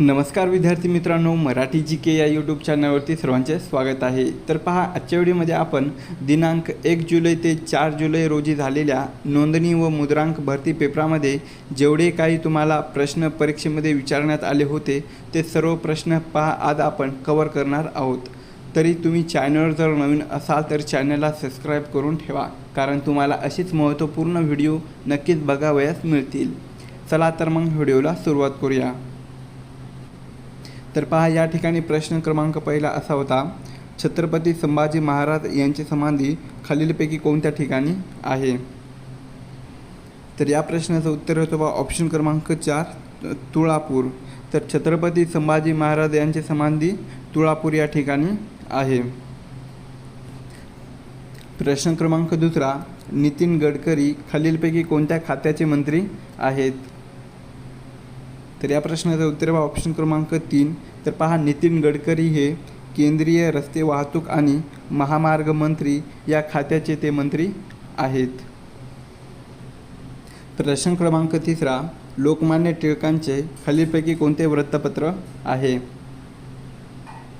नमस्कार विद्यार्थी मित्रांनो मराठी जी के या यूट्यूब चॅनलवरती सर्वांचे स्वागत आहे. तर पहा आजच्या व्हिडिओमध्ये आपण दिनांक एक जुलै ते चार जुलै रोजी झालेल्या नोंदणी व मुद्रांक भरती पेपरामध्ये जेवढे काही तुम्हाला प्रश्न परीक्षेमध्ये विचारण्यात आले होते ते सर्व प्रश्न पहा आज आपण कवर करणार आहोत. तरी तुम्ही चॅनलवर जर नवीन असाल तर चॅनलला सबस्क्राईब करून ठेवा कारण तुम्हाला अशीच महत्त्वपूर्ण व्हिडिओ नक्कीच बघावयास मिळतील. चला तर मग व्हिडिओला सुरुवात करूया. तर पहा या ठिकाणी प्रश्न क्रमांक पहिला असा होता छत्रपती संभाजी महाराज यांची समाधी खालीलपैकी कोणत्या ठिकाणी आहे? तर या प्रश्नाचं उत्तर होतं बा ऑप्शन क्रमांक चार तुळापूर. तर छत्रपती संभाजी महाराज यांची समाधी तुळापूर या ठिकाणी आहे. प्रश्न क्रमांक दुसरा नितीन गडकरी खालीलपैकी कोणत्या खात्याचे मंत्री आहेत? तर या प्रश्नाचं उत्तर बा ऑप्शन क्रमांक तीन. तर पहा नितीन गडकरी हे केंद्रीय रस्ते वाहतूक आणि महामार्ग मंत्री या खात्याचे ते मंत्री आहेत. प्रश्न क्रमांक तिसरा. लोकमान्य टिळकांचे खालीलपैकी कोणते वृत्तपत्र आहे?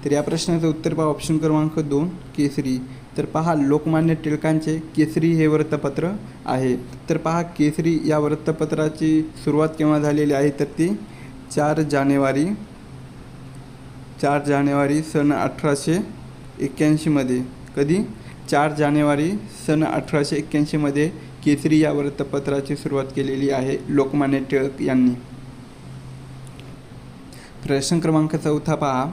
तर या प्रश्नाचं उत्तर पहा ऑप्शन क्रमांक दोन केसरी. तर पहा लोकमान्य टिळकांचे केसरी हे वृत्तपत्र आहे. तर पहा केसरी या वृत्तपत्राची सुरुवात केव्हा झालेली आहे? तर ती चार जानेवारी चार जानेवारी सन अठराशे एक्क्याऐंशीमध्ये कधी? चार जानेवारी सन अठराशे एक्क्याऐंशीमध्ये केसरी या वृत्तपत्राची सुरुवात केलेली आहे लोकमान्य टिळक यांनी. प्रश्न क्रमांक चौथा पहा.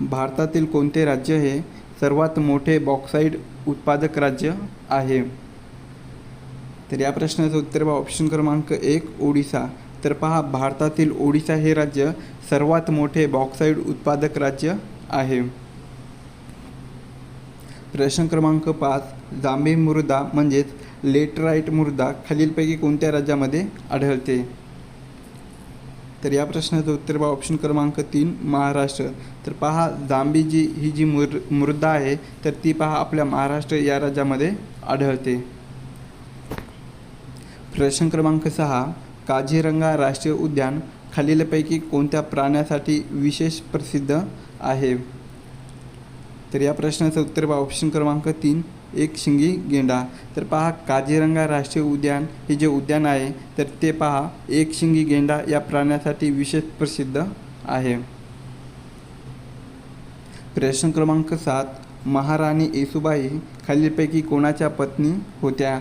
भारतातील कोणते राज्य हे सर्वात मोठे बॉक्साईड उत्पादक राज्य आहे. तर या प्रश्नाचं उत्तर बा ऑप्शन क्रमांक एक ओडिसा. तर पहा भारतातील ओडिसा हे राज्य सर्वात मोठे बॉक्साईड उत्पादक राज्य आहे. प्रश्न क्रमांक पाच जांभी मृदा म्हणजेच लेटराईट मृदा खालीलपैकी कोणत्या राज्यामध्ये आढळते? तर या प्रश्नाचं उत्तर बा ऑप्शन क्रमांक तीन महाराष्ट्र. तर पहा जांभी जी ही जी मृ मृदा आहे तर ती पहा आपल्या महाराष्ट्र या राज्यामध्ये आढळते. प्रश्न क्रमांक सहा काझीरंगा राष्ट्रीय उद्यान खालीलपैकी कोणत्या प्राण्यासाठी विशेष प्रसिद्ध आहे? तर या प्रश्नाचं उत्तर बा ऑप्शन क्रमांक तीन एक शिंगी गेंडा. तर पहा काझीरंगा राष्ट्रीय उद्यान हे जे उद्यान आहे तर ते पहा एक शिंगी गेंडा या प्राण्यासाठी विशेष प्रसिद्ध आहे. प्रश्न क्रमांक सात महाराणी येसुबाई खालीलपैकी कोणाच्या पत्नी होत्या?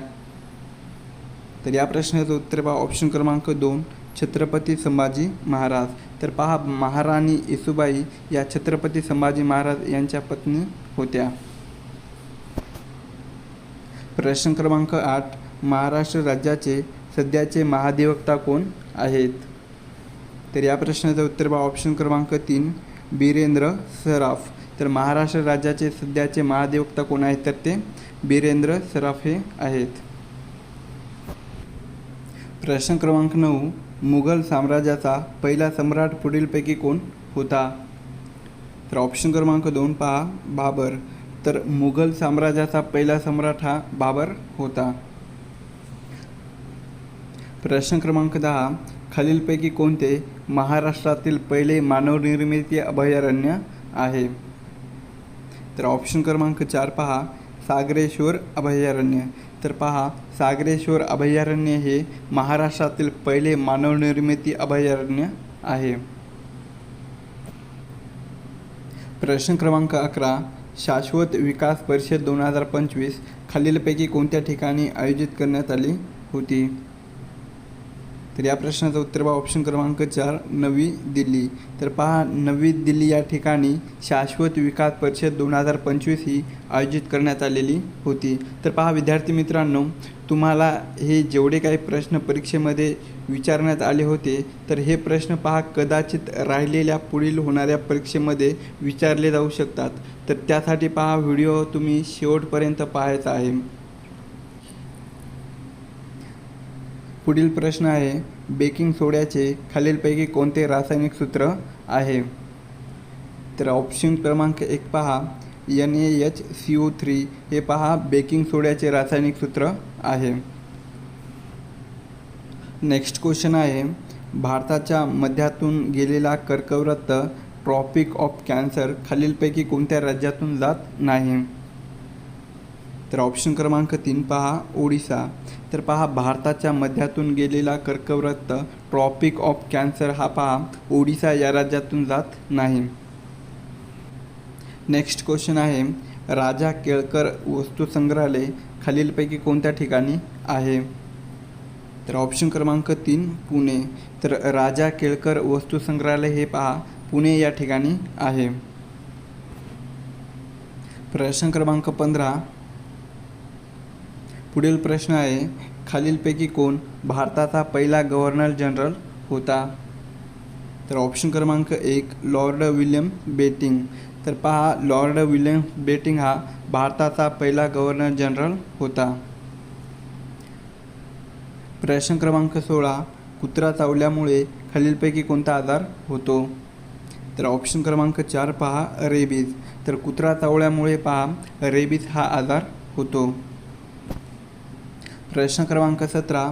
तर या प्रश्नाचं उत्तर पहा ऑप्शन क्रमांक दोन छत्रपती संभाजी महाराज. तर पहा महाराणी येसुबाई या छत्रपती संभाजी महाराज यांच्या पत्नी होत्या. प्रश्न क्रमांक आठ महाराष्ट्र राज्याचे सध्याचे महाधिवक्ता कोण आहेत? तर या प्रश्नाचं उत्तर बा ऑप्शन क्रमांक तीन बिरेंद्र सराफ. तर महाराष्ट्र राज्याचे सध्याचे महाधिवक्ता कोण आहेत? तर ते बिरेंद्र सराफ हे आहेत. प्रश्न क्रमांक नऊ मुघल साम्राज्याचा पहिला सम्राट पुढीलपैकी कोण होता? तर ऑप्शन क्रमांक दोन पहा बाबर. तर मुघल साम्राज्याचा पहिला सम्राट हा बाबर होता. प्रश्न क्रमांक दहा. खालीलपैकी कोणते महाराष्ट्रातील पहिले मानवनिर्मित अभयारण्य आहे? तर ऑप्शन क्रमांक चार पहा. सागरेश्वर अभयारण्य. तर पहा सागरेश्वर अभयारण्य हे महाराष्ट्रातील पहिले मानवनिर्मित अभयारण्य आहे. प्रश्न क्रमांक अकरा. शाश्वत विकास परिषद दोन हजार पंचवीस खालीलपैकी कोणत्या ठिकाणी आयोजित करण्यात आली होती? तर या प्रश्नाचं उत्तर बा ऑप्शन क्रमांक चार नवी दिल्ली. तर पहा नवी दिल्ली या ठिकाणी शाश्वत विकास परिषद दोन हजार पंचवीस ही आयोजित करण्यात आलेली होती. तर पहा विद्यार्थी मित्रांनो तुम्हाला हे जेवढे काही प्रश्न परीक्षेमध्ये विचारण्यात आले होते तर हे प्रश्न पहा कदाचित राहिलेल्या पुढील होणाऱ्या परीक्षेमध्ये विचारले जाऊ शकतात. तर त्यासाठी पहा व्हिडिओ तुम्ही शेवटपर्यंत पाहायचा आहे. पुढील प्रश्न आहे बेकिंग सोड्याचे खालीलपैकी कोणते रासायनिक सूत्र आहे? तर ऑप्शन क्रमांक एक पहा N A H C O three हे पहा बेकिंग सोड्याचे रासायनिक सूत्र आहे. नेक्स्ट क्वेश्चन आहे. भारताच्या मध्यातून गेलेला कर्कवृत्त ट्रॉपिक ऑफ कॅन्सर खालीलपैकी कोणत्या राज्यातून जात नाही? तर ऑप्शन क्रमांक तीन पहा ओडिसा. तर पहा भारताच्या मध्यातून गेलेला कर्कवृत्त ट्रॉपिक ऑफ कॅन्सर हा पहा ओडिसा या राज्यातून जात नाही. नेक्स्ट क्वेश्चन आहे राजा केळकर वस्तू संग्रहालय खालीलपैकी कोणत्या ठिकाणी आहे? तर ऑप्शन क्रमांक तीन पुणे. तर राजा केळकर वस्तू संग्रहालय हे पहा पुणे या ठिकाणी आहे. प्रश्न क्रमांक पंधरा. पुढील प्रश्न आहे खालीलपैकी कोण भारताचा पहिला गव्हर्नर जनरल होता? तर ऑप्शन क्रमांक एक लॉर्ड विल्यम बेटिंग तर पहा लॉर्ड विल्यम बेटिंग हा भारताचा पहिला गव्हर्नर जनरल होता. प्रश्न क्रमांक सोळा कुत्रा चावल्यामुळे खालीलपैकी कोणता आजार होतो? तर ऑप्शन क्रमांक चार पहा रेबीज. तर कुत्रा चावल्यामुळे पहा रेबीज हा आजार होतो. प्रश्न क्रमांक सतरा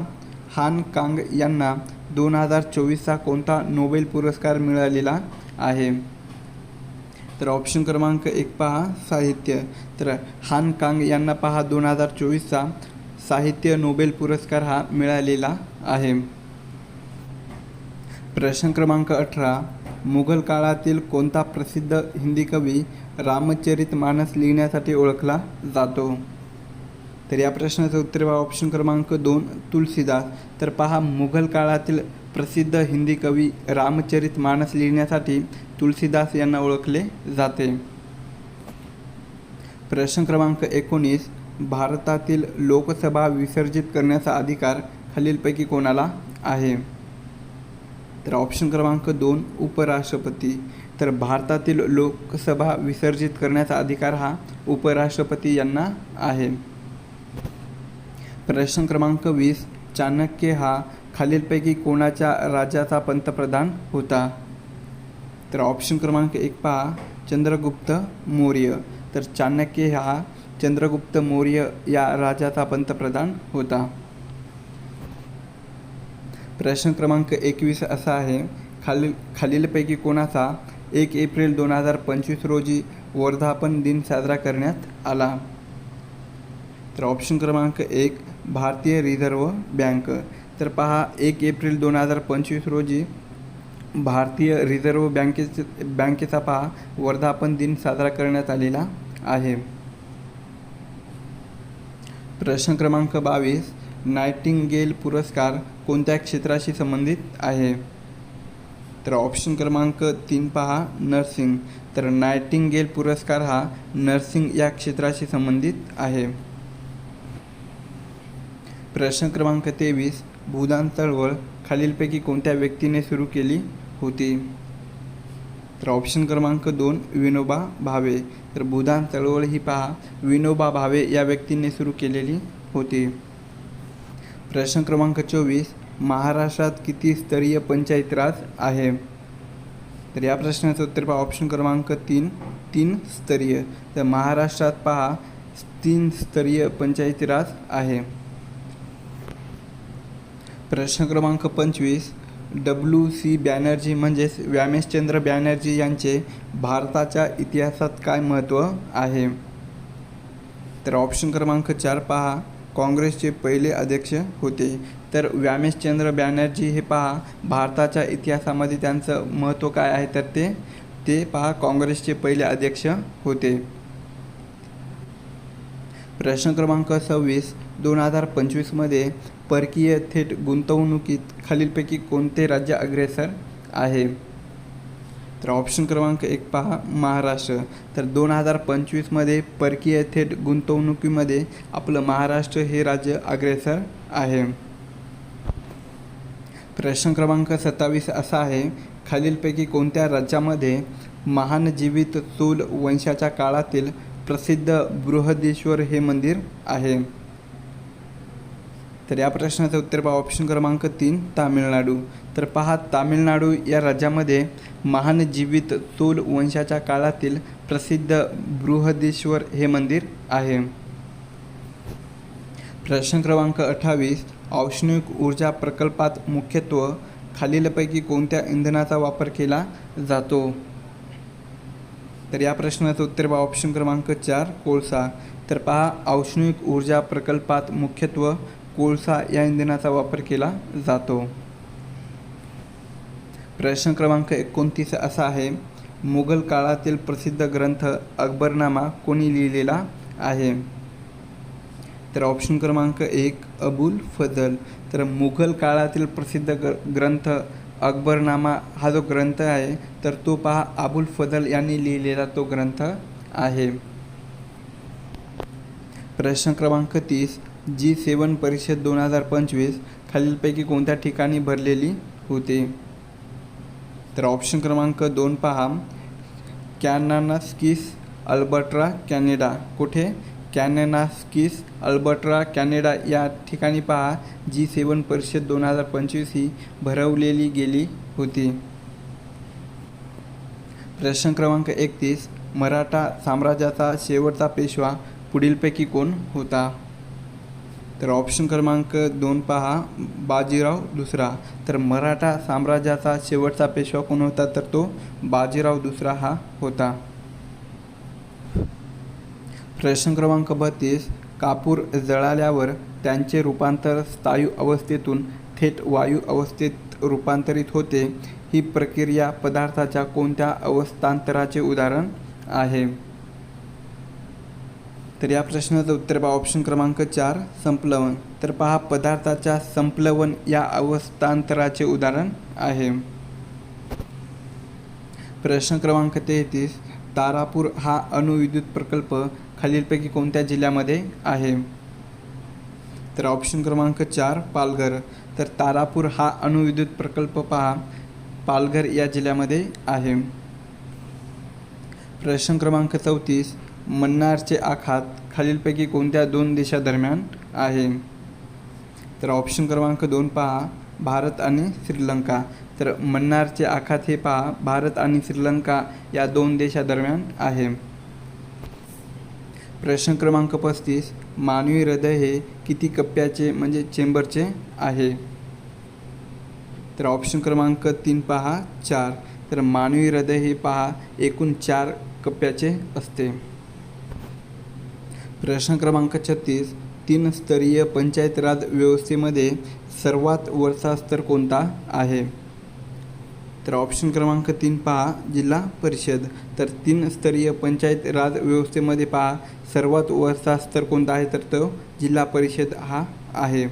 हान कांग यांना दोन हजार चोवीसचा कोणता नोबेल पुरस्कार मिळालेला आहे? तर ऑप्शन क्रमांक एक पहा साहित्य. तर हान कांग यांना पहा दोन हजार चोवीसचा साहित्य नोबेल पुरस्कार हा मिळालेला आहे. प्रश्न क्रमांक अठरा. मुघल काळातील कोणता प्रसिद्ध हिंदी कवी रामचरित मानस लिहिण्यासाठी ओळखला जातो? तर या प्रश्नाचं उत्तर वा ऑप्शन क्रमांक दोन तुलसीदास. तर पहा मुघल काळातील प्रसिद्ध हिंदी कवी रामचरित मानस लिहिण्यासाठी तुलसीदास यांना ओळखले जाते. प्रश्न क्रमांक एकोणीस. भारतातील लोकसभा विसर्जित करण्याचा अधिकार खालीलपैकी कोणाला आहे? तर ऑप्शन क्रमांक दोन उपराष्ट्रपती. तर भारतातील लोकसभा विसर्जित करण्याचा अधिकार हा उपराष्ट्रपती यांना आहे. प्रश्न क्रमांक वीस चाणक्य हा खालीलपैकी कोणाच्या राज्याचा पंतप्रधान होता? तर ऑप्शन क्रमांक एक पहा चंद्रगुप्त मौर्य. तर चाणक्य हा चंद्रगुप्त मौर्य या राजाचा पंतप्रधान होता. प्रश्न क्रमांक एकवीस असा आहे खालील खालीलपैकी कोणाचा एक एप्रिल दोन हजार पंचवीस रोजी वर्धापन दिन साजरा करण्यात आला? तर ऑप्शन क्रमांक एक भारतीय रिझर्व्ह बँक. तर पहा एक एप्रिल दोन हजार पंचवीस रोजी भारतीय रिझर्व्ह बँकेचे बँकेचा पहा वर्धापन दिन साजरा करण्यात आलेला आहे. प्रश्न क्रमांक बावीस नायटिंगेल पुरस्कार कोणत्या क्षेत्राशी संबंधित आहे? तर ऑप्शन क्रमांक तीन पहा नर्सिंग तर नायटिंगेल पुरस्कार हा नर्सिंग या क्षेत्राशी संबंधित आहे. प्रश्न क्रमांक तेवीस भूदान चळवळ खालीलपैकी कोणत्या व्यक्तीने सुरू केली होती? तर ऑप्शन क्रमांक दोन विनोबा भावे. तर भूदान चळवळ ही पहा. विनोबा भावे या व्यक्तीने सुरू केलेली होती. प्रश्न क्रमांक चोवीस महाराष्ट्रात किती स्तरीय पंचायत राज आहे? तर या प्रश्नाचं उत्तर पहा. ऑप्शन क्रमांक तीन तीन स्तरीय. तर महाराष्ट्रात पहा तीन स्तरीय पंचायती राज आहे. प्रश्न क्रमांक पंचवीस डब्ल्यू सी बॅनर्जी म्हणजेच व्यामेशचंद्र बॅनर्जी यांचे भारताच्या इतिहासात काय महत्त्व आहे? तर ऑप्शन क्रमांक चार पहा. काँग्रेसचे पहिले अध्यक्ष होते. तर व्यामेशचंद्र बॅनर्जी हे पहा भारताच्या इतिहासामध्ये त्यांचं महत्त्व काय आहे? तर ते ते पहा काँग्रेसचे पहिले अध्यक्ष होते. प्रश्न क्रमांक सव्वीस. दोन हजार पंचवीसमध्ये परकीय थेट गुंतवणुकीत खालीलपैकी कोणते राज्य अग्रेसर आहे? तर ऑप्शन क्रमांक एक पहा महाराष्ट्र. तर दोन हजार पंचवीसमध्ये परकीय थेट गुंतवणुकीमध्ये आपलं महाराष्ट्र हे राज्य अग्रेसर आहे. प्रश्न क्रमांक सत्तावीस असा आहे खालीलपैकी कोणत्या राज्यामध्ये महान जीवित चोल वंशाच्या काळातील प्रसिद्ध बृहदेश्वर हे मंदिर आहे? तर या प्रश्नाचं उत्तर पहा. ऑप्शन क्रमांक तीन तामिळनाडू. तर पहा तामिळनाडू या राज्यामध्ये महान जीवित चोल वंशाच्या काळातील प्रसिद्ध बृहदेश्वर हे मंदिर आहे. प्रश्न क्रमांक अठ्ठावीस औष्णिक ऊर्जा प्रकल्पात मुख्यत्व खालीलपैकी कोणत्या इंधनाचा वापर केला जातो? तर या प्रश्नाचं उत्तर पहा. ऑप्शन क्रमांक चार कोळसा. तर पहा औष्णिक ऊर्जा प्रकल्पात मुख्यत्व कोळसा या इंधनाचा वापर केला जातो. प्रश्न क्रमांक एकोणतीस असा आहे मुघल काळातील प्रसिद्ध ग्रंथ अकबरनामा कोणी लिहिलेला आहे? तर ऑप्शन क्रमांक एक अबुल फजल. तर मुघल काळातील प्रसिद्ध ग्र ग्रंथ अकबरनामा हा जो ग्रंथ आहे तर तो पहा अबुल फजल यांनी लिहिलेला तो ग्रंथ आहे. प्रश्न क्रमांक तीस जी सेवन परिषद दोन हजार पंचवीस खालीलपैकी कोणत्या ठिकाणी भरलेली होती? तर ऑप्शन क्रमांक दोन पहा. Kananaskis Alberta Canada. कुठे? कॅनेनास्किस अल्बर्ट्रा कॅनेडा या ठिकाणी पहा. जी सेवन परिषद दोन हजार पंचवीस ही भरवलेली गेली होती. प्रश्न क्रमांक एकतीस. मराठा साम्राज्याचा शेवटचा पेशवा पुढीलपैकी कोण होता? तर ऑप्शन क्रमांक दोन पहा. बाजीराव दुसरा. तर मराठा साम्राज्याचा शेवटचा पेशवा कोण होता? तर तो बाजीराव दुसरा हा होता. प्रश्न क्रमांक बत्तीस. कापूर जळाल्यावर त्यांचे रूपांतर स्थायू अवस्थेतून थेट वायू अवस्थेत रूपांतरित होते. ही प्रक्रिया पदार्थाच्या कोणत्या अवस्थांतराचे उदाहरण आहे? तर या प्रश्नाचं उत्तर पहा. ऑप्शन क्रमांक चार संपलवन. तर पहा पदार्थाच्या संपलवन या अवस्थांतराचे उदाहरण आहे. प्रश्न क्रमांक तेहतीस तारापूर हा अणुविद्युत प्रकल्प खालीलपैकी कोणत्या जिल्ह्यामध्ये आहे? तर ऑप्शन क्रमांक चार पालघर. तर तारापूर हा अणुविद्युत प्रकल्प पहा पालघर या जिल्ह्यामध्ये आहे. प्रश्न क्रमांक चौतीस मन्नारचे आखात खालीलपैकी कोणत्या दोन देशादरम्यान आहे? तर ऑप्शन क्रमांक दोन पहा भारत आणि श्रीलंका. तर मन्नारचे आखात हे पहा भारत आणि श्रीलंका या दोन देशादरम्यान आहे. प्रश्न क्रमांक पस्तीस मानवी हृदय हे किती कप्प्याचे म्हणजे चेंबरचे आहे? तर ऑप्शन क्रमांक तीन पहा चार. तर मानवी हृदय हे पहा एकूण चार कप्प्याचे असते. प्रश्न क्रमांक छत्तीस तीन स्तरीय पंचायत राज व्यवस्थेमध्ये सर्वात वरचा स्तर कोणता आहे? तर ऑप्शन क्रमांक तीन पहा जिल्हा परिषद. तर तीन स्तरीय पंचायत राज व्यवस्थेमध्ये पहा सर्वात वरचा स्तर कोणता आहे? तर तो जिल्हा परिषद हा आहे.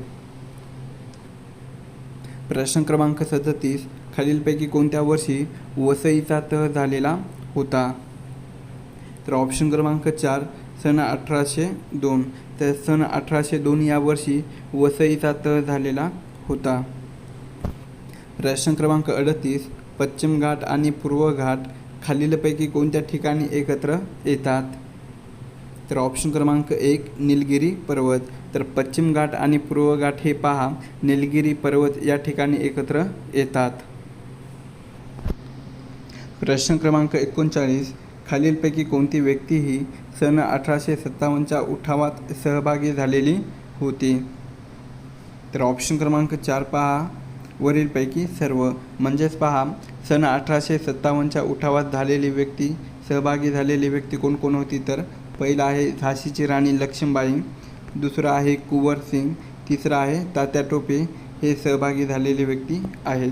प्रश्न क्रमांक सदतीस खालीलपैकी कोणत्या वर्षी वसईचा तह झालेला होता? तर ऑप्शन क्रमांक चार सन अठराशे दोन. तर सन अठराशे दोन या वर्षी वसईचा तह झालेला होता. प्रश्न क्रमांक अडतीस पश्चिम घाट आणि पूर्व घाट खालीलपैकी कोणत्या ठिकाणी एकत्र येतात? तर ऑप्शन क्रमांक एक निलगिरी पर्वत. तर पश्चिम घाट आणि पूर्व घाट हे पहा निलगिरी पर्वत या ठिकाणी एकत्र येतात. प्रश्न क्रमांक एकोणचाळीस खालीलपैकी कोणती व्यक्ती ही सन अठराशे सत्तावन्नच्या उठावात सहभागी झालेली होती? तर ऑप्शन क्रमांक चार पहा. वरीलपैकी सर्व. म्हणजेच पहा सन अठराशे सत्तावन्नच्या उठावात झालेली व्यक्ती सहभागी झालेली व्यक्ती कोण कोण होती? तर पहिला आहे झाशीची राणी लक्ष्मीबाई. दुसरं आहे कुंवर सिंग. तिसरा आहे तात्या टोपे. हे सहभागी झालेले व्यक्ती आहेत.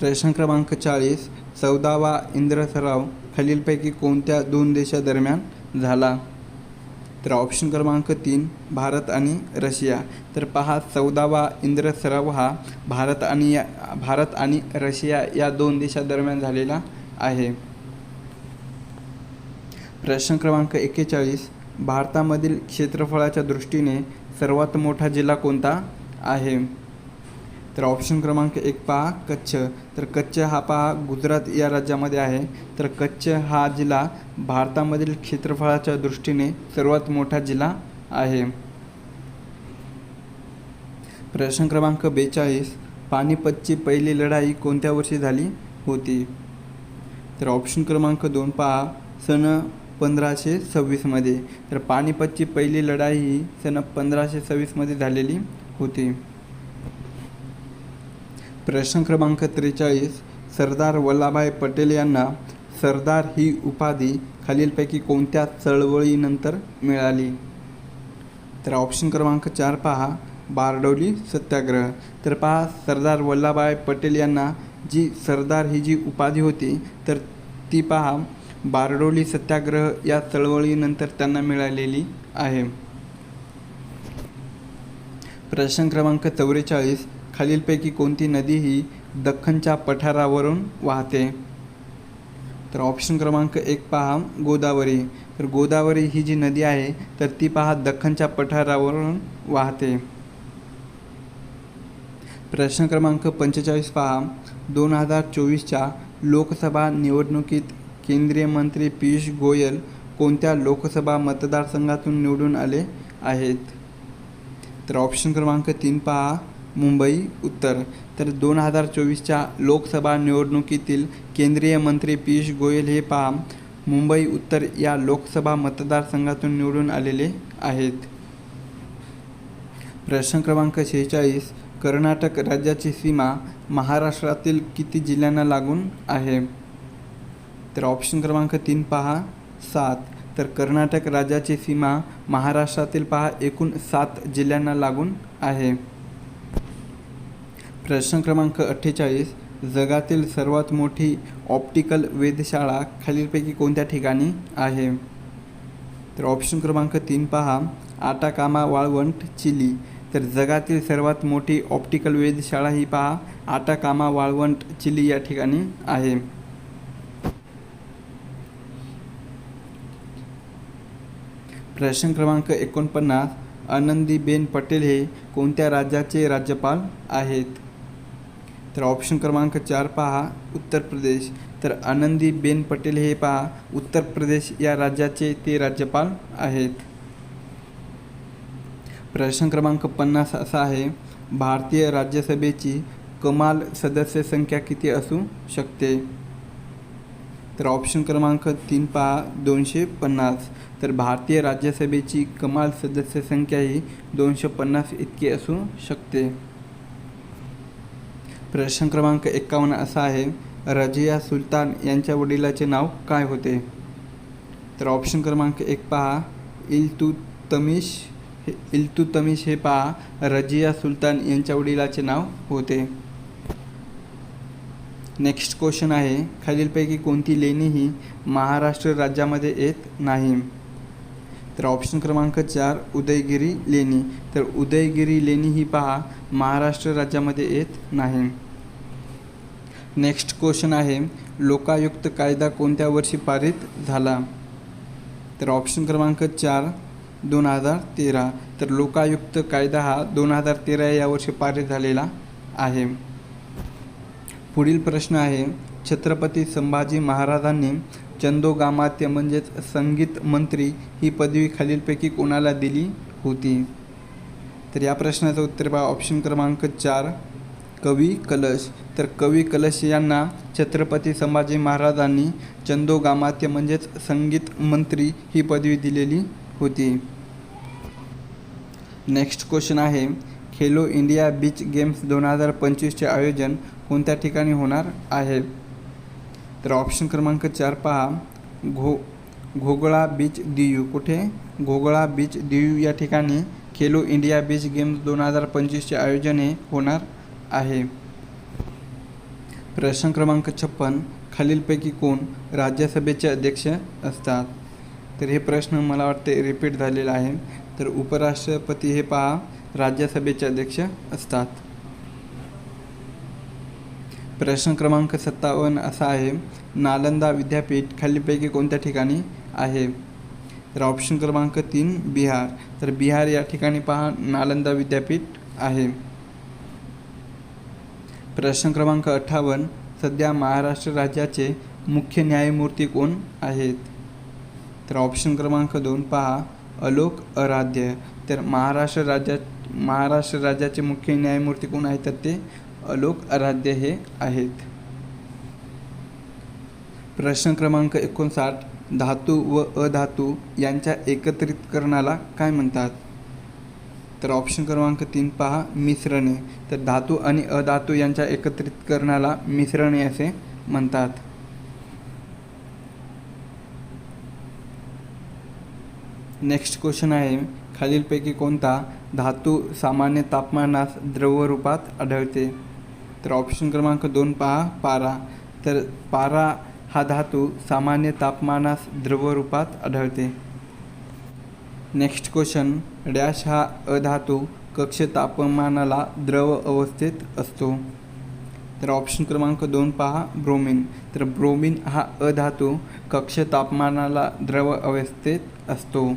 प्रश्न क्रमांक चाळीस. चौदावा इंद्र सराव खालीलपैकी कोणत्या दोन देशादरम्यान झाला? तर ऑप्शन क्रमांक तीन भारत आणि रशिया. तर पहा चौदावा इंद्र सराव हा भारत आणि या भारत आणि रशिया या दोन देशादरम्यान झालेला आहे. प्रश्न क्रमांक एक्केचाळीस भारतामधील क्षेत्रफळाच्या दृष्टीने सर्वात मोठा जिल्हा कोणता आहे? तर ऑप्शन क्रमांक एक पहा कच्छ. तर कच्छ हा पहा गुजरात या राज्यामध्ये आहे. तर कच्छ हा जिल्हा भारतामधील क्षेत्रफळाच्या दृष्टीने सर्वात मोठा जिल्हा आहे. प्रश्न क्रमांक बेचाळीस. पानिपतची पहिली लढाई कोणत्या वर्षी झाली होती? तर ऑप्शन क्रमांक दोन पहा सन पंधराशे सव्वीसमध्ये तर पानिपतची पहिली लढाई ही सन पंधराशे सव्वीसमध्ये झालेली होती. प्रश्न क्रमांक त्रेचाळीस सरदार वल्लभभाई पटेल यांना सरदार ही उपाधी खालीलपैकी कोणत्या चळवळीनंतर मिळाली? तर ऑप्शन क्रमांक चार पहा बारडोली सत्याग्रह. तर पहा सरदार वल्लभभाई पटेल यांना जी सरदार ही जी उपाधी होती तर ती पहा बारडोली सत्याग्रह या चळवळीनंतर त्यांना मिळालेली आहे. प्रश्न क्रमांक चौवेचाळीस खालीलपैकी कोणती नदी ही दख्खनच्या पठारावरून वाहते? तर ऑप्शन क्रमांक एक पहा गोदावरी. तर गोदावरी ही जी नदी आहे तर ती पहा दख्खनच्या पठारावरून वाहते. प्रश्न क्रमांक पंचेचाळीस पहा. दोन हजार चोवीसच्या लोकसभा निवडणुकीत केंद्रीय मंत्री पियुष गोयल कोणत्या लोकसभा मतदारसंघातून निवडून आले आहेत? तर ऑप्शन क्रमांक तीन पहा. मुंबई उत्तर. तर दोन हजार चोवीसच्या लोकसभा निवडणुकीतील केंद्रीय मंत्री पियुष गोयल हे पहा मुंबई उत्तर या लोकसभा मतदारसंघातून निवडून आलेले आहेत. प्रश्न क्रमांक शेहेचाळीस कर्नाटक राज्याची सीमा महाराष्ट्रातील किती जिल्ह्यांना लागून आहे? तर ऑप्शन क्रमांक तीन पहा सात. तर कर्नाटक राज्याची सीमा महाराष्ट्रातील पहा एकूण सात जिल्ह्यांना लागून आहे. प्रश्न क्रमांक अठ्ठेचाळीस जगातील सर्वात मोठी ऑप्टिकल वेधशाळा खालीलपैकी कोणत्या ठिकाणी आहे? तर ऑप्शन क्रमांक तीन पहा. आटाकामा वाळवंट चिली. तर जगातील सर्वात मोठी ऑप्टिकल वेधशाळा ही पहा. आटाकामा वाळवंट चिली या ठिकाणी आहे. प्रश्न क्रमांक एकोणपन्नास आनंदीबेन पटेल हे कोणत्या राज्याचे राज्यपाल आहेत? तर ऑप्शन क्रमांक चार पहा उत्तर प्रदेश. तर आनंदीबेन पटेल हे पहा उत्तर प्रदेश या राज्याचे ते राज्यपाल आहेत. प्रश्न क्रमांक पन्नास असा आहे भारतीय राज्यसभेची कमाल सदस्य संख्या किती असू शकते? तर ऑप्शन क्रमांक तीन पहा दोनशे पन्नास. तर भारतीय राज्यसभेची कमाल सदस्य संख्या ही दोनशे पन्नास इतकी असू शकते. प्रश्न क्रमांक एकावन्न असा आहे रजिया सुलतान यांच्या वडिलाचे नाव काय होते? तर ऑप्शन क्रमांक एक पहा इल्तुतमिश हे इल्तुतमिश हे पहा रजिया सुलतान यांच्या वडिलाचे नाव होते. नेक्स्ट क्वेश्चन आहे खालीलपैकी कोणती लेणी ही महाराष्ट्र राज्यामध्ये येत नाही. तर ऑप्शन क्रमांक चार उदयगिरी लेणी. तर उदयगिरी लेणी ही पहा महाराष्ट्र राज्यामध्ये येत नाही. नेक्स्ट क्वेश्चन आहे लोकायुक्त कायदा कोणत्या वर्षी पारित झाला? तर ऑप्शन क्रमांक चार दोन हजार तेरा. तर लोकायुक्त कायदा हा दोन हजार तेरा या वर्षी पारित झालेला आहे. पुढील प्रश्न आहे छत्रपती संभाजी महाराजांनी चंदोगामात्य म्हणजेच संगीत मंत्री ही पदवी खालीलपैकी कोणाला दिली होती? तर या प्रश्नाचं उत्तर पहा. ऑप्शन क्रमांक चार. कवी कलश. तर कवी कलश यांना छत्रपती संभाजी महाराजांनी चंदोगामात्य म्हणजेच संगीत मंत्री ही पदवी दिलेली होती. नेक्स्ट क्वेश्चन आहे. खेलो इंडिया बीच गेम्स दोन हजार पंचवीसचे आयोजन कोणत्या ठिकाणी होणार आहे? तर ऑप्शन क्रमांक चार पहा. घो घोगळा बीच दियू कुठे? घोगळा बीच दियू या ठिकाणी खेलो इंडिया बीच गेम्स दोन हजार पंचवीसचे आयोजन हे होणार आहे. प्रश्न क्रमांक छप्पन खालीलपैकी कोण राज्यसभेचे अध्यक्ष असतात? तर हे प्रश्न मला वाटते रिपीट झालेला आहे. तर उपराष्ट्रपती हे पहा राज्यसभेचे अध्यक्ष असतात. प्रश्न क्रमांक सत्तावन्न असा आहे. नालंदा विद्यापीठ खालीपैकी कोणत्या ठिकाणी आहे? तर ऑप्शन क्रमांक तीन बिहार. तर बिहार या ठिकाणी पहा नालंदा विद्यापीठ आहे. प्रश्न क्रमांक अठ्ठावन्न सध्या महाराष्ट्र राज्याचे मुख्य न्यायमूर्ती कोण आहेत? तर ऑप्शन क्रमांक दोन पहा अलोक अराध्य. तर महाराष्ट्र राज्यात महाराष्ट्र राज्याचे मुख्य न्यायमूर्ती कोण आहेत? तर ते अलोक आराध्य हे आहेत. प्रश्न क्रमांक एकोणसाठ धातू व अधातू यांच्या एकत्रितकरणाला काय म्हणतात? तर ऑप्शन क्रमांक तीन पहा मिश्रणे. तर धातू आणि अधातू यांच्या एकत्रितकरणाला मिश्रणे असे म्हणतात. नेक्स्ट क्वेश्चन आहे खालीलपैकी कोणता? धातू सामान्य तापमानास द्रवरूपात आढळते. तर ऑप्शन क्रमांक दोन पहा पारा. तर पारा हा धातू सामान्य तापमानास द्रवरूपात आढळते. नेक्स्ट क्वेश्चन डॅश हा अधातू कक्ष तापमानाला द्रव अवस्थेत असतो. तर ऑप्शन क्रमांक दोन पहा ब्रोमिन. तर ब्रोमिन हा अधातू कक्ष तापमानाला द्रव अवस्थेत असतो.